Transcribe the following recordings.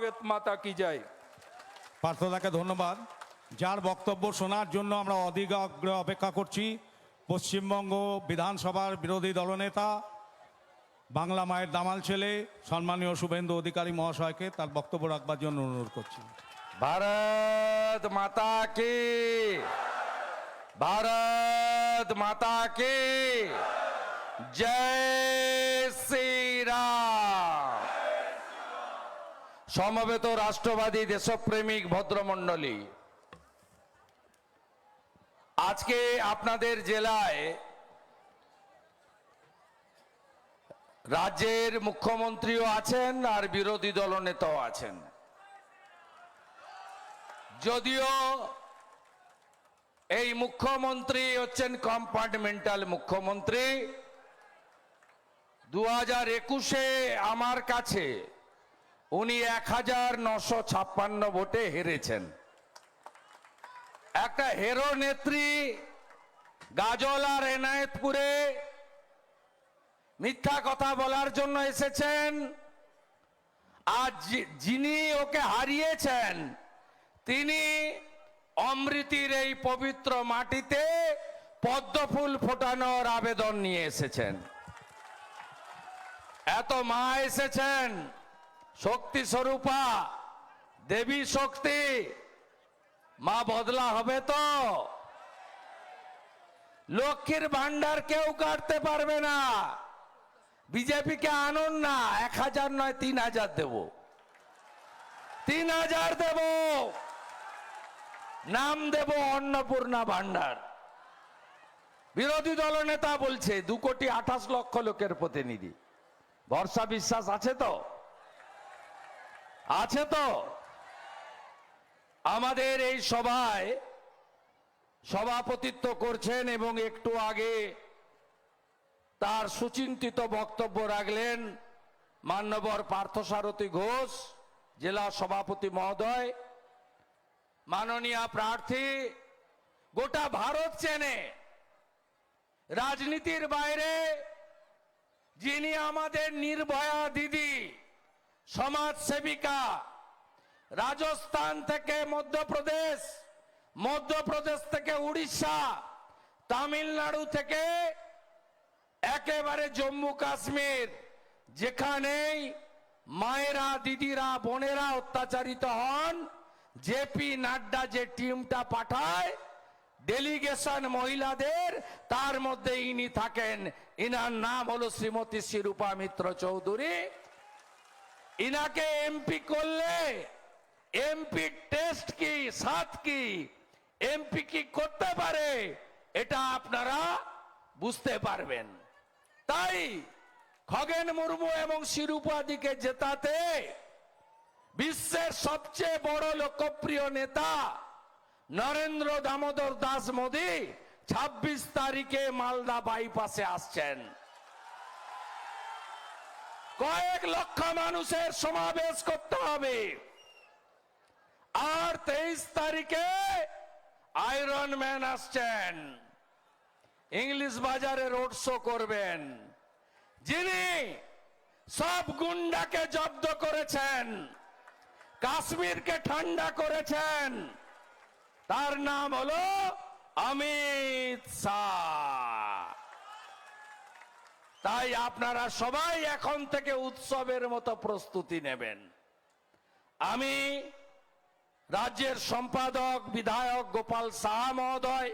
ভারত মাতা কি যায় পার্থদাকে ধন্যবাদ। যার বক্তব্য শোনার জন্য আমরা অধিক অপেক্ষা করছি। পশ্চিমবঙ্গ বিধানসভার বিরোধী দলনেতা বাংলা মায়ের দামাল ছেলে সম্মানীয় শুভেন্দু অধিকারী মহাশয়কে তার বক্তব্য রাখবার জন্য অনুরোধ করছি। ভারত মাতা কি? ভারত মাতা কি? জয় শ্রীরাম সমবেত রাষ্ট্রবাদী দেশপ্রেমিক ভদ্রমণ্ডলী। আজকে আপনাদের জেলায় রাজ্যের মুখ্যমন্ত্রীও আছেন আর বিরোধী দলনেতাও আছেন। যদিও এই মুখ্যমন্ত্রী হচ্ছেন কম্পার্টমেন্টাল মুখ্যমন্ত্রী। দু হাজার একুশে আমার কাছে উনি এক হাজার নশো ছাপ্পান্ন ভোটে হেরেছেন। একটা হেরো নেত্রী গাজল আর এনায়েতপুরে মিথ্যা কথা বলার জন্য এসেছেন। আর যিনি ওকে হারিয়েছেন, তিনি অমৃতির এই পবিত্র মাটিতে পদ্মফুল ফোটানোর আবেদন নিয়ে এসেছেন। এত মা এসেছেন শক্তি স্বরূপা, দেবী শক্তি, মা বদলা হবে তো। লক্ষ্মীর ভান্ডার কেউ কাটতে পারবে না। বিজেপিকে আনুন না, এক হাজার নয়, তিন হাজার দেব। তিন হাজার দেব। নাম দেব অন্নপূর্ণা ভান্ডার বিরোধী দল নেতা বলছে, দু কোটি আঠাশ লক্ষ লোকের প্রতিনিধি। ভরসা বিশ্বাস আছে তো? আছে তো? আমাদের এই সভায় সভাপতিত্ব করছেন এবং একটু আগে তার সুচিন্তিত বক্তব্য রাখলেন মান্যবর পার্থসারথী ঘোষ, জেলা সভাপতি মহোদয়, মাননীয় প্রার্থী, গোটা ভারত চেনে। রাজনীতির বাইরে যিনি আমাদের নির্ভয়া দিদি সমাজ সেবিকা, রাজস্থান থেকে মধ্যপ্রদেশ মধ্যপ্রদেশ থেকে উড়িষ্যা, তামিলনাড়ু থেকে একেবারে জম্মু কাশ্মীর, যেখানেই মায়েরা, দিদিরা, বোনেরা অত্যাচারিত হন, জেপি নাড্ডা যে টিমটা পাঠায়, ডেলিগেশন মহিলাদের, তার মধ্যে ইনি থাকেন। ইনার নাম হলো শ্রীমতী শিরূপা মিত্র চৌধুরী। ইনাকে এমপি করলে এমপি টেস্ট কি সাত কি এমপি কি করতে পারে, এটা আপনারা বুঝতে পারবেন। তাই খগেন মুর্মু এবং শিরূপাদিকে জেতাতে বিশ্বের সবচেয়ে বড় লোকপ্রিয় নেতা নরেন্দ্র দামোদর দাস মোদী ২৬ তারিখে মালদা বাইপাসে আসছেন। কয়েক লক্ষ মানুষের সমাবেশ করতে হবে। আর তেইশ তারিখে আয়রন ম্যান আসছেন। ইংলিশ বাজারে রোড শো করবেন। যিনি সব গুন্ডাকে জব্দ করেছেন, কাশ্মীরকে ঠান্ডা করেছেন, তার নাম হলো অমিত শাহ। তাই আপনারা সবাই এখন থেকে উৎসবের মতো প্রস্তুতি নেবেন। আমি রাজ্যের সম্পাদক, বিধায়ক গোপাল শাহ মহোদয়,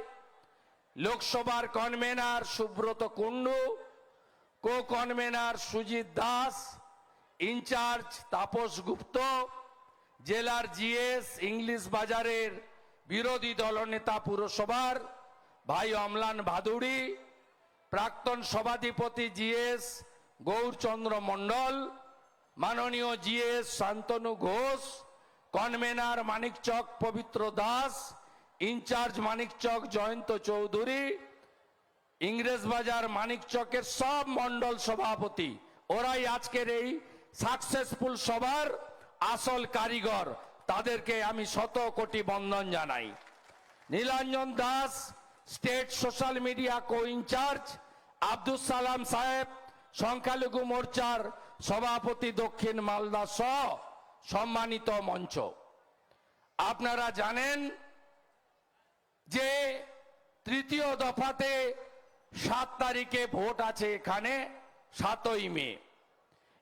লোকসভার convener Subrata Kundu co convener Sujit Das, in charge Tapas Gupta, জেলার জিএস ইংলিশ বাজারের বিরোধী দলনেতা পুরসভার ভাই অমলান ভাদুড়ি প্রাক্তন সভাধিপতি জিএস গৌরচন্দ্র মণ্ডল, মাননীয় GS Shantanu Ghosh, convener Manikchak Pabitra Das, in charge Manikchak Jayanta Chowdhury, English Bazar মানিকচকের সব মন্ডল সভাপতি। ওরাই আজকের এই সাকসেসফুল সভার আসল কারিগর। তাদেরকে আমি শত কোটি বন্ধন জানাই। Nilanjan Das state social media co in charge Abdul Salam সাহেব সংখ্যালঘু মোর্চার সভাপতি দক্ষিণ মালদা সহ সম্মানিত মঞ্চ আপনারা জানেন যে তৃতীয় দফাতে সাত তারিখে ভোট আছে এখানে, সাতই মে।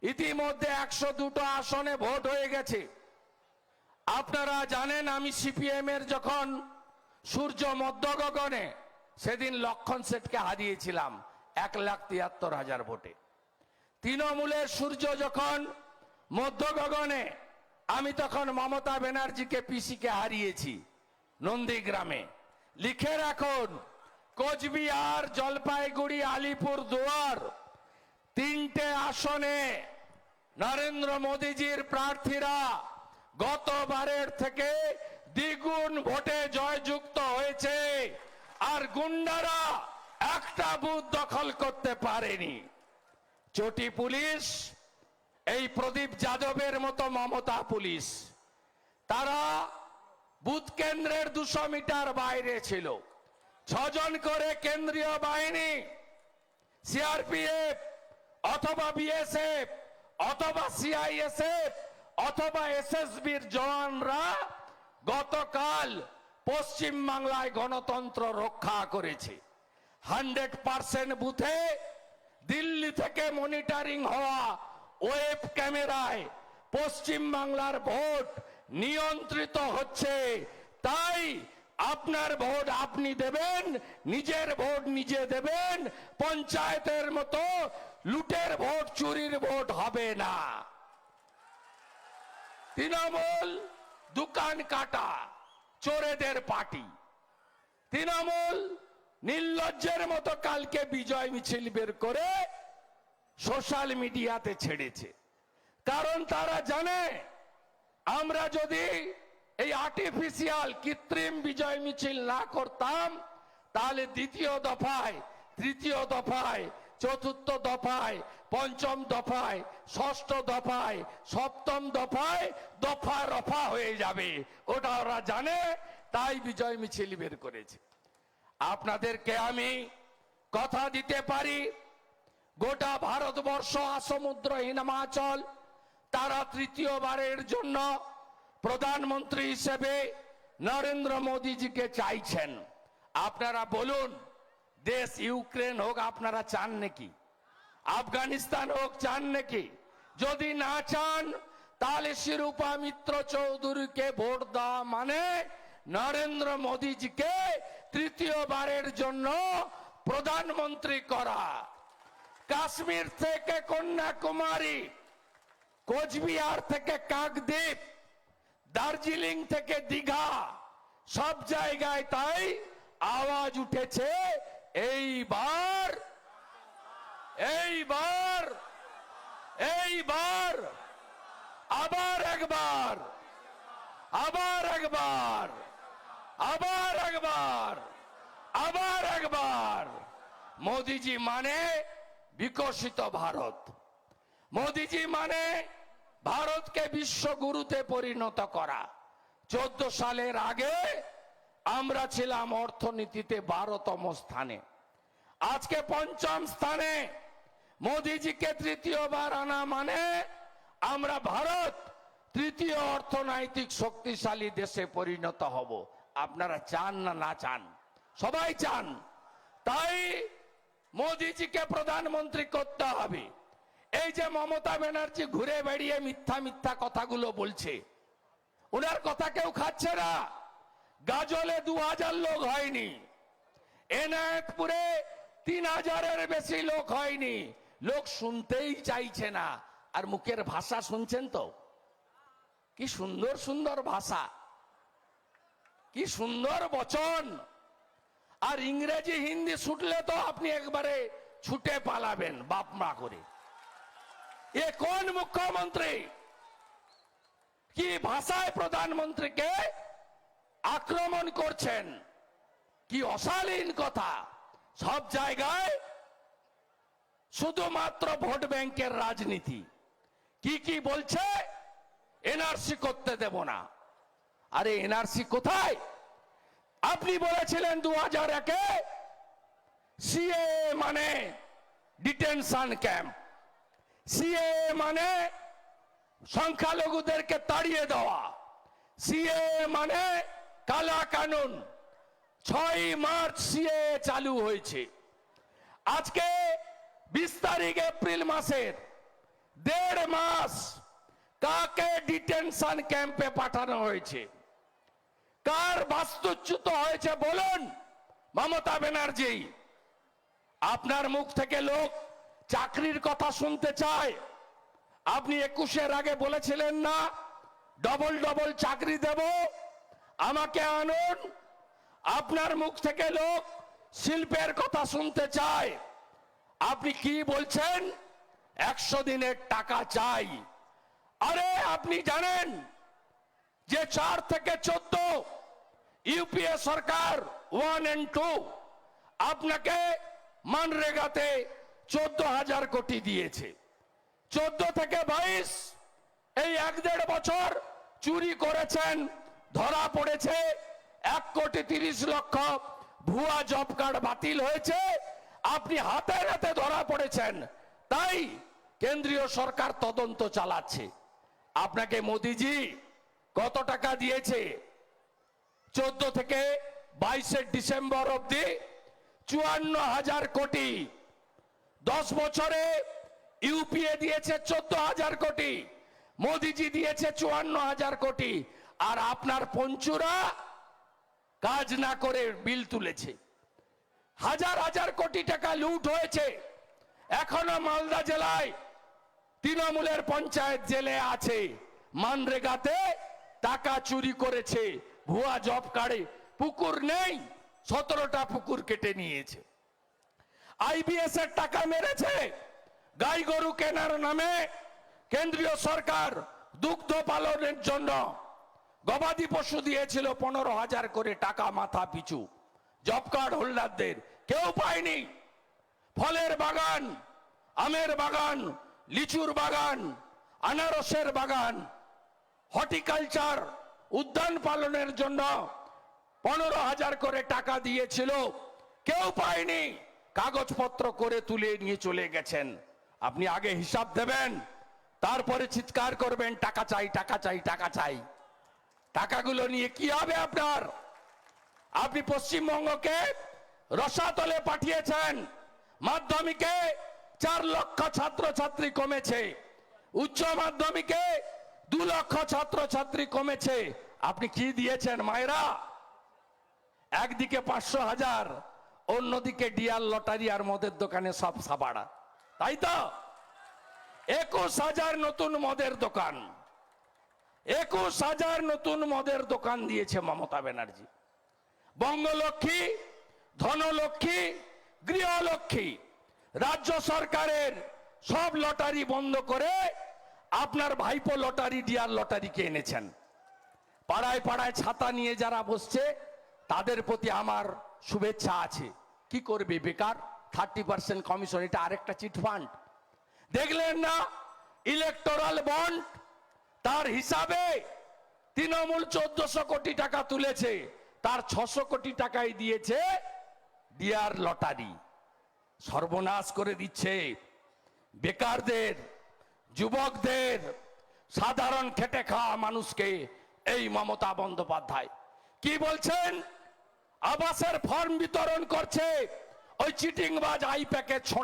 ইতিমধ্যে একশো দুটো আসনে ভোট হয়ে গেছে। আপনারা জানেন আমি সিপিএম এর যখন সূর্য মধ্য গগনে সেদিন লক্ষণ সেটকে হারিয়েছিলাম এক লাখ তিয়াত্তর হাজার ভোটে। তৃণমূলের সূর্য যখন মধ্য গগনে আমি তখন মমতা ব্যানার্জিকে, পিসিকে হারিয়েছি নন্দীগ্রামে। লিখে রাখুন, কোচবিহার, জলপাইগুড়ি, আলিপুর দুয়ার তিনটে আসনে নরেন্দ্র মোদীজির প্রার্থীরা গতবারের থেকে দ্বিগুণ ভোটে জয়যুক্ত হয়েছে। আর গুন্ডারা একটা বুথ দখল করতে পারেনি। চটি পুলিশ, এই প্রদীপ যাদবের মতো মমতা পুলিশ, তারা বুথ কেন্দ্রের দুশো মিটার বাইরে ছিল। ছজন করে কেন্দ্রীয় বাহিনী, সিআরপিএফ অথবা বিএসএফ, অথবা সিআইএসএফ, অথবা এসএসবির জওয়ানরা গতকাল পশ্চিম বাংলায় গণতন্ত্র রক্ষা করেছে। হান্ড্রেড পার্সেন্ট বুথে দিল্লি থেকে মনিটরিং হওয়া ওয়েব ক্যামেরায় পশ্চিম বাংলার ভোট নিয়ন্ত্রিত হচ্ছে। তাই আপনার ভোট আপনি দেবেন, নিজের ভোট নিজে দেবেন, পঞ্চায়েতের মতো লুটের ভোট, চুরির ভোট হবে না। তৃণমূল দোকান কাটা, চোরেদের পার্টি। তৃণমূল নির্লজ্জের মতো কালকে বিজয় মিছিল বের করে সোশ্যাল মিডিয়াতে ছেড়েছে। কারণ তারা জানে, আমরা যদি এই আর্টিফিশিয়াল কৃত্রিম বিজয় মিছিল না করতাম, তাহলে দ্বিতীয় দফায়, তৃতীয় দফায়, চতুর্থ দফায় পঞ্চম দফায়, ষষ্ঠ দফায়, সপ্তম দফায় দফা রফা হয়ে যাবে। ওটা ওরা জানে, তাই বিজয় মিছিল বের করেছে। আপনাদেরকে আমি কথা দিতে পারি, গোটা ভারতবর্ষ আসমুদ্র হিমাচল, তারা তৃতীয়বারের জন্য প্রধানমন্ত্রী হিসেবে নরেন্দ্র মোদীজিকে চাইছেন। আপনারা বলুন, দেশ ইউক্রেন হোক, আপনারা চান নাকি? আফগানিস্তান হোক, চান নাকি? যদি না চান, তাহলে শিরূপা মিত্র চৌধুরীকে ভোট দেওয়া মানে নরেন্দ্র মোদীজিকে তৃতীয়বারের জন্য প্রধানমন্ত্রী করা। কাশ্মীর থেকে কন্যাকুমারী, কোচবিহার থেকে কাকদ্বীপ, দার্জিলিং থেকে দীঘা, সব জায়গায় তাই আওয়াজ উঠেছে এইবার এইবার এইবার, আবার একবার আবার একবার আবার একবার আবার একবার। মোদিজি মানে বিকশিত ভারত। মোদিজি মানে ভারতকে বিশ্বগুরুতে পরিণত করা। চোদ্দ সালের আগে আমরা ছিলাম অর্থনীতিতে বারোতম স্থানে। আজকে পঞ্চম স্থানে মোদিজিকে তৃতীয়বার আনা মানে আমরা ভারত তৃতীয় অর্থনৈতিক শক্তিশালী দেশে পরিণত হব। আপনারা চান না না চান? সবাই চান। তাই মোদিজিকে প্রধানমন্ত্রী করতে হবে। এই যে মমতা ব্যানার্জি ঘুরে বেড়িয়ে মিথ্যা মিথ্যা কথাগুলো বলছে ওনার কথা কেউ খাচ্ছে না। গাজলে দু হাজার লোক হয়নি। এনায়তপুরে তিন হাজারের বেশি লোক হয়নি। লোক শুনতেই চাইছে না। আর মুখের ভাষা শুনছেন তো? কি সুন্দর সুন্দর ভাষা। কি সুন্দর বচন। আর ইংরেজি, হিন্দি ছুটলে তো আপনি একবারে ছুটে পালাবেন, বাপ মা করে। এ কোন মুখ্যমন্ত্রী? কি ভাষায় প্রধানমন্ত্রীকে আক্রমণ করছেন? কি অশালীন কথা। সব জায়গায় শুধুমাত্র ভোট ব্যাংকের রাজনীতি। কি কি বলছে? এনআরসি করতে দেব না। আরে এনআরসি কোথায়? আপনি বলেছিলেন দু হাজার একে সিএ মানে ডিটেনশন ক্যাম্প। সিএ মানে সংখ্যালঘুদেরকে তাড়িয়ে দেওয়া। সিএ মানে কালা কানুন। ছয় মার্চ সিএ চালু হয়েছে। আজকে বিশ তারিখ এপ্রিল মাসের, দেড় মাস কাকে ডিটেনশন ক্যাম্পে পাঠানো হয়েছে? কার বাস্তুচ্যুত হয়েছে বলুন, মমতা ব্যানার্জি। আপনার মুখ থেকে লোক চাকরির কথা শুনতে চায়। আপনি একুশের আগে বলেছিলেন না, ডবল ডবল চাকরি দেব, আমাকে আনুন। আপনার মুখ থেকে লোক শিল্পের কথা শুনতে চায়। আপনি কি বলছেন? একশো দিনের টাকা চাই। আরে, আপনি জানেন যে চার থেকে চোদ্দ ইউপিএ সরকার ওয়ান এন্ড টু আপনাকে মানরেগাতে চোদ্দ হাজার কোটি দিয়েছে। চোদ্দ থেকে বাইশ এই এক দেড় বছর চুরি করেছেন, ধরা পড়েছে, এক কোটি তিরিশ লক্ষ ভুয়া জব কার্ড বাতিল হয়েছে আপনি হাতে হাতে ধরা পড়েছেন। তাই কেন্দ্রীয় সরকার তদন্ত চালাচ্ছে। আপনাকে মোদিজি কত টাকা দিয়েছে? চোদ্দ থেকে বাইশে ডিসেম্বর অবধি চুয়ান্ন হাজার কোটি। দশ বছরে ইউপিএ দিয়েছে চোদ্দ হাজার কোটি। মোদিজি দিয়েছে চুয়ান্ন হাজার কোটি। আর আপনার পঞ্চুরা কাজ না করে বিল তুলেছে। হাজার হাজার কোটি টাকা লুট হয়েছে। এখনও মালদা জেলায় তৃণমূলের পঞ্চায়েত জেলে আছে। মানরেগাতে টাকা চুরি করেছে, ভুয়া জব কার্ডে পুকুর নেই, সতেরোটা পুকুর কেটে নিয়েছে। আইবিএস এর টাকা মেরেছে, গাই গরু কেনার নামে কেন্দ্রীয় সরকার দুগ্ধ পালনের জন্য গবাদি পশু দিয়েছিল পনেরো হাজার করে টাকা মাথা পিছু। জব কার্ড হোল্ডারদের। কেউ পায়নি। ফলের বাগান, আমের বাগান, লিচুর বাগান, আনারসের বাগান, হর্টিকালচার উদ্যান পালনের জন্য পনেরো হাজার করে টাকা দিয়েছিল। কেউ পায়নি। কাগজপত্র করে তুলে নিয়ে চলে গেছেন। আপনি আগে হিসাব দেবেন, তারপরে চিৎকার করবেন, টাকা চাই টাকা চাই টাকা চাই। টাকাগুলো নিয়ে কি হবে আপনার? আপনি পশ্চিমবঙ্গকে রসাতলে পাঠিয়েছেন। মাধ্যমিকে চার লক্ষ ছাত্রছাত্রী কমেছে। উচ্চ মাধ্যমিকে দু লক্ষ ছাত্রছাত্রী কমেছে। আপনি কি দিয়েছেন মায়েরা? একদিকে পাঁচশো হাজার, অন্যদিকে ডিয়ার লটারি আর মদের দোকানে সব সাবাড়া। তাই তো? একুশ হাজার নতুন মদের দোকান। একুশ হাজার নতুন মদের দোকান দিয়েছে মমতা ব্যানার্জি। বঙ্গলক্ষ্মী, ধনলক্ষ্মী, গৃহলক্ষ্মী, রাজ্য সরকারের সব লটারি বন্ধ করে আপনার ভাইপো লটারি ডিয়ার লটারিকে এনেছেন। পাড়ায় পাড়ায় ছাতা নিয়ে যারা বসছে, তাদের প্রতি আমার শুভেচ্ছা আছে। কি করবে বেকার? থার্টি পার্সেন্ট কমিশন এটা আরেকটা চিট ফান্ড। দেখলেন না? ইলেকটোরাল বন্ড তার হিসাবে তৃণমূল চোদ্দশো কোটি টাকা তুলেছে। তার ছশো কোটি টাকাই দিয়েছে ডিয়ার লটারি। সর্বনাশ করে দিচ্ছে। বেকারদের, যুবকদের, সাধারণ খেটে খাওয়া মানুষকে এই মমতা বন্দ্যোপাধ্যায়। কি বলছেন? আবাসের ফর্ম বিতরণ করছে। ওই চিটিংবাজ আই প্যাকেট ছোড়া